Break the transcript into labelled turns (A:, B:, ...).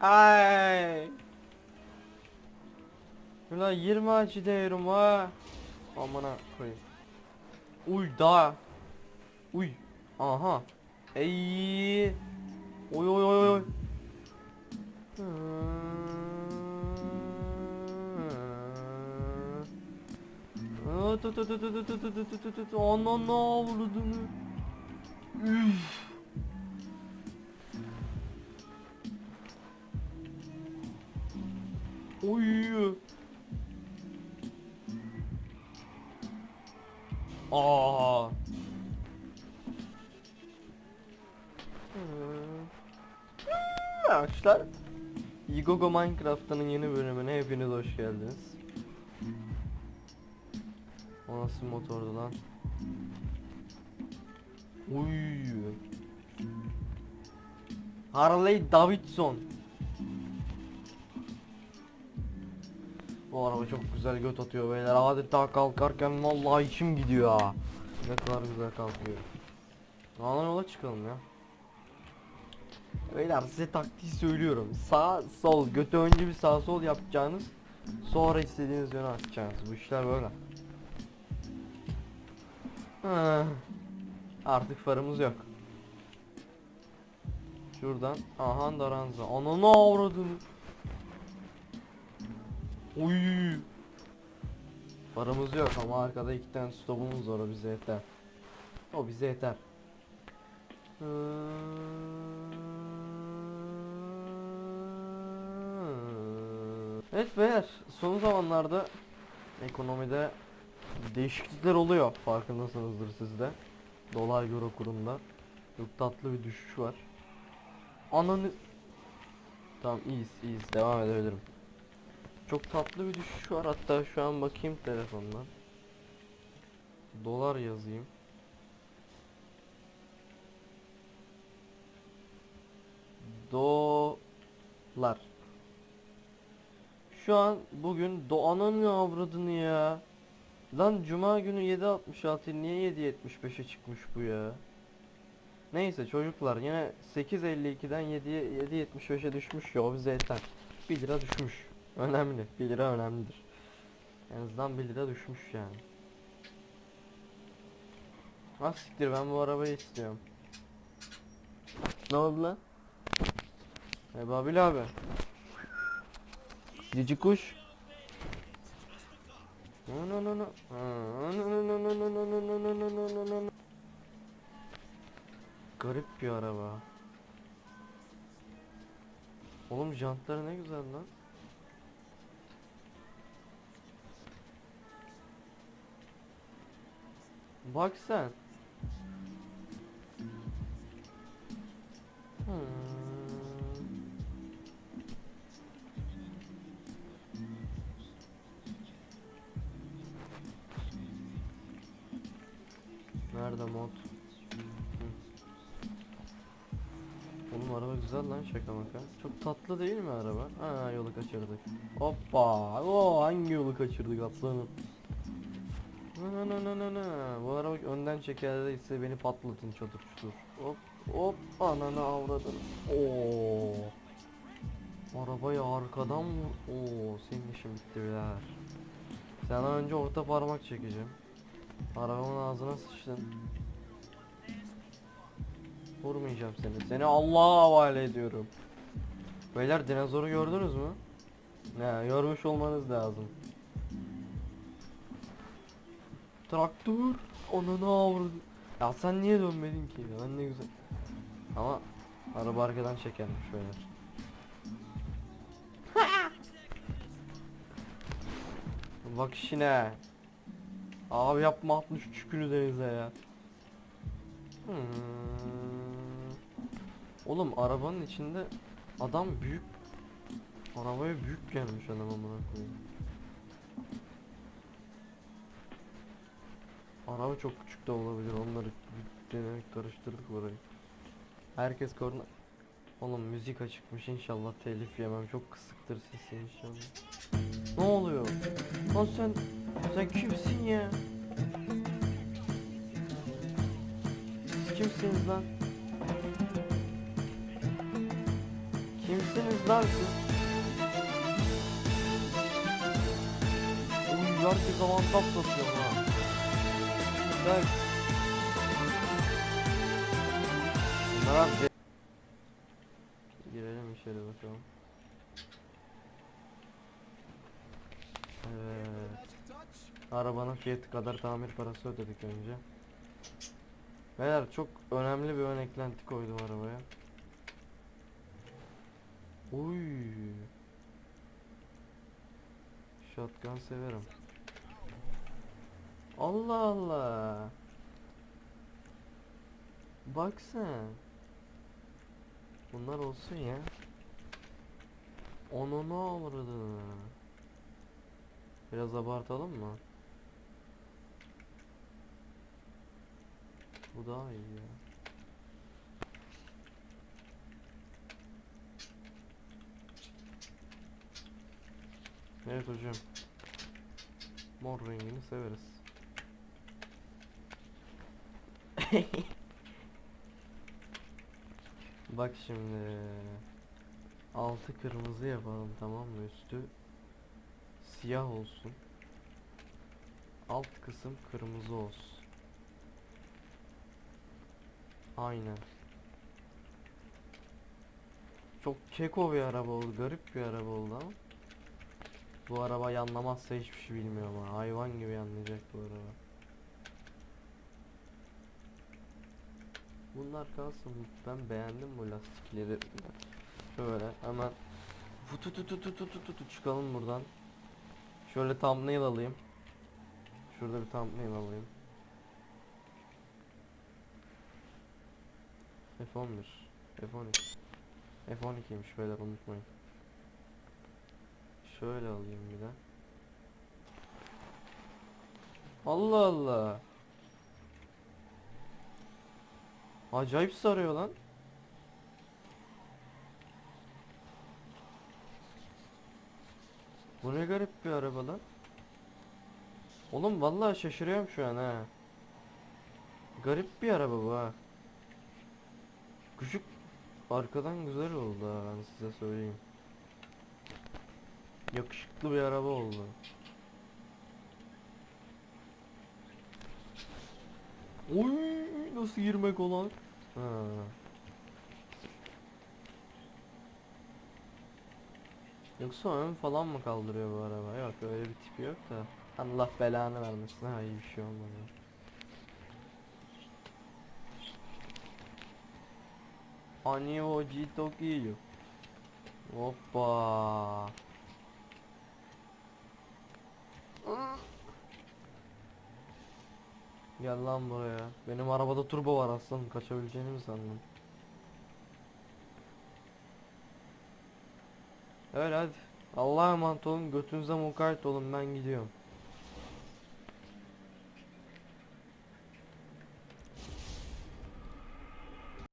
A: Ay. Ulan 20 acı diyorum ha. Amına koyayım. Uy da. Uy. Aha. Ey. Oy oy oy oy. Tut tut tut tut tut tut tut tut tut Oy. Aa. Hmm. Arkadaşlar Yigogo Minecraft'ın yeni bölümüne hepiniz hoş geldiniz. O nasıl motordu lan? Uy. Harley Davidson. Bu araba çok güzel göt atıyor beyler. Adeta kalkarken vallahi içim gidiyor ha. Ne kadar güzel kalkıyor. Ana yola çıkalım ya. Beyler size taktiği söylüyorum. Sağ sol götü önce bir sağ sol yapacağınız. Sonra istediğiniz yöne atacağınız. Bu işler böyle. Artık farımız yok. Şuradan aha daranza. Ananı avradını. Uy. Farımız yok ama arkada iki tane stopumuz var o bize yeter. O bize yeter. Evet beyler son zamanlarda ekonomide değişiklikler oluyor farkındasınızdır siz de. Dolar euro kurunda çok tatlı bir düşüş var. Ananı Tamam iyiyiz iyiyiz devam edebilirim. Çok tatlı bir düşüş var hatta şu an bakayım telefondan. Dolar yazayım. Dolar. Şu an bugün Doğan'ın avradını ya. Lan cuma günü 7.66 niye 7.75'e çıkmış bu ya? Neyse çocuklar yine 8.52'den 7'ye 7.75'e düşmüş ya o bize yeter. 1 lira düşmüş. Önemli. 1 lira önemlidir. En azından 1 lira düşmüş yani. Ah siktir ben bu arabayı istiyorum. Ne oldu lan? E Babil abi. Cici kuş. No no no no. No no no no no no no no. Garip bir araba. Oğlum jantları ne güzel lan. Bak sen. Hmm. Nerede mod? Oğlum araba güzel lan şaka maka. Çok tatlı değil mi araba? Ha yolu kaçırdık. Hoppa. Oo hangi yolu kaçırdık aslanım? Na na na na na. Bu araba önden çekerdeyse beni patlatın çadır çutur. Hop hop ananı avradın. Oo. Arabayı arkadan vur. Oo senin işin bitti birader. Senden önce orta parmak çekeceğim. Arabamın ağzına sıçtın. Vurmayacağım seni. Seni Allah'a havale ediyorum. Beyler dinozoru gördünüz mü? Ne görmüş olmanız lazım. Traktör ananı avradı. Ya sen niye dönmedin ki? Lan ne güzel. Ama araba arkadan çekermiş beyler. Bak işine. Abi yapma 63 günü denize ya. Hmm. Oğlum arabanın içinde adam büyük arabaya büyük gelmiş adam amına koyayım. Araba çok küçük de olabilir. Onları denemek karıştırdık burayı. Herkes korna Oğlum müzik açıkmış inşallah telif yemem. Çok kısıktır sesi inşallah. Ne oluyor? Lan sen sen kimsin ya? Siz kimsiniz lan? Kimsiniz? Lan siz? Uy herkes avantaj satıyor ha. Bak. Yapacak? Girelim içeri bakalım. Evet. Arabanın fiyatı kadar tamir parası ödedik önce. Beyler çok önemli bir ön eklenti koydum arabaya. Uy. Shotgun severim. Allah Allah. Bak sen. Bunlar olsun ya. Onu ne avradı? Biraz abartalım mı? Bu daha iyi ya. Evet hocam. Mor rengini severiz. Bak şimdi. Altı kırmızı yapalım tamam mı? Üstü siyah olsun. Alt kısım kırmızı olsun. Aynen. Çok keko bir araba oldu. Garip bir araba oldu ama. Bu araba yanlamazsa hiçbir şey bilmiyor ama. Hayvan gibi yanlayacak bu araba. Bunlar kalsın. Ben beğendim bu lastikleri. Şöyle hemen tu tu tu tu tu tu tu çıkalım buradan. Şöyle thumbnail alayım. Şurada bir thumbnail alayım. F11. F12. F12'ymiş beyler unutmayın. Şöyle alayım bir de. Allah Allah. Acayip sarıyor lan. Bu ne garip bir araba lan. Oğlum vallahi şaşırıyorum şu an ha. Garip bir araba bu ha. Küçük arkadan güzel oldu ha ben size söyleyeyim. Yakışıklı bir araba oldu. Oy nasıl girmek olan? Ha. Yoksa ön falan mı kaldırıyor bu araba? Yok öyle bir tipi yok da. Allah belanı vermesin ha iyi bir şey olmadı. Ani o Tokiyo. Hoppa. Gel lan buraya. Benim arabada turbo var aslanım. Kaçabileceğini mi sandın? Öyle hadi. Allah'a emanet olun. Götünüze mukayyet olun. Ben gidiyorum.